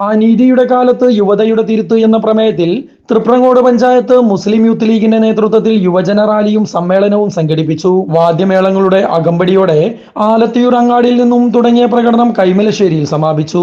അനീതിയുടെ കാലത്ത് യുവതയുടെ തിരുത്ത് എന്ന പ്രമേയത്തിൽ തൃപ്രങ്ങോട് പഞ്ചായത്ത് മുസ്ലിം യൂത്ത് ലീഗിന്റെ നേതൃത്വത്തിൽ യുവജന റാലിയും സമ്മേളനവും സംഘടിപ്പിച്ചു. വാദ്യമേളങ്ങളുടെ അകമ്പടിയോടെ ആലത്തിയൂർ അങ്ങാടിയിൽ നിന്നും തുടങ്ങിയ പ്രകടനം കൈമലശ്ശേരിയിൽ സമാപിച്ചു.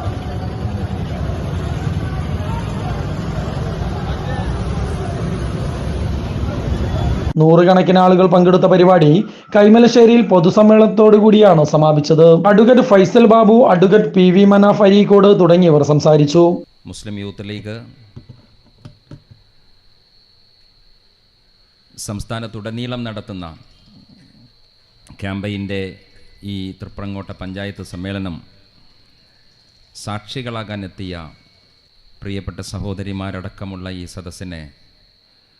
നൂറുകണക്കിന് ആളുകൾ പങ്കെടുത്ത പരിപാടി കൈമലശ്ശേരിയിൽ പൊതുസമ്മേളനത്തോടു കൂടിയാണ് സമാപിച്ചത്. Advocate Faisal Babu advocate P V Manaf Areekode തുടങ്ങിയവർ സംസാരിച്ചു. മുസ്ലിം യൂത്ത് ലീഗ് സംസ്ഥാനത്തുടനീളം നടത്തുന്ന ക്യാമ്പയിന്റെ ഈ തൃപ്രങ്ങോട്ട പഞ്ചായത്ത് സമ്മേളനം സാക്ഷികളാകാനെത്തിയ പ്രിയപ്പെട്ട സഹോദരിമാരടക്കമുള്ള ഈ സദസ്സിനെ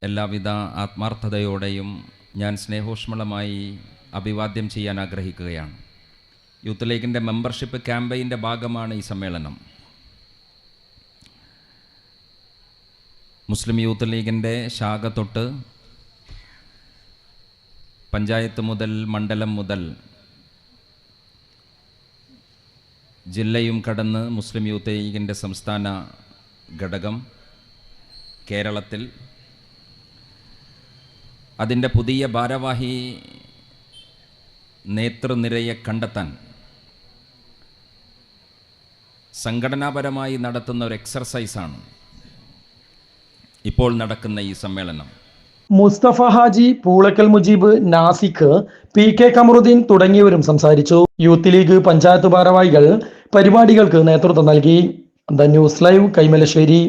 എല്ലാവിധ ആത്മാർത്ഥതയോടെയും ഞാൻ സ്നേഹോഷ്മളമായി അഭിവാദ്യം ചെയ്യാൻ ആഗ്രഹിക്കുകയാണ്. യൂത്ത് ലീഗിന്റെ മെമ്പർഷിപ്പ് ക്യാമ്പയിന്റെ ഭാഗമാണ് ഈ സമ്മേളനം. മുസ്ലിം യൂത്ത് ലീഗിന്റെ ശാഖ തൊട്ട് പഞ്ചായത്ത് മുതൽ മണ്ഡലം മുതൽ ജില്ലയും കടന്ന് മുസ്ലിം യൂത്ത് ലീഗിന്റെ സംസ്ഥാന ഘടകം കേരളത്തിൽ അതിന്റെ പുതിയ ഭാരവാഹി നേതൃനിരയെ കണ്ടെത്താൻ സംഘടനാപരമായി നടത്തുന്ന ഒരു എക്സർസൈസാണ് ഇപ്പോൾ നടക്കുന്ന ഈ സമ്മേളനം. മുസ്തഫ ഹാജി പൂളക്കൽ മുജീബ് നാസിഖ് പി കെ കമറുദ്ദീൻ തുടങ്ങിയവരും സംസാരിച്ചു. യൂത്ത് ലീഗ് പഞ്ചായത്ത് ഭാരവാഹികൾ പരിപാടികൾക്ക് നേതൃത്വം നൽകി. The news live Kaimalassery.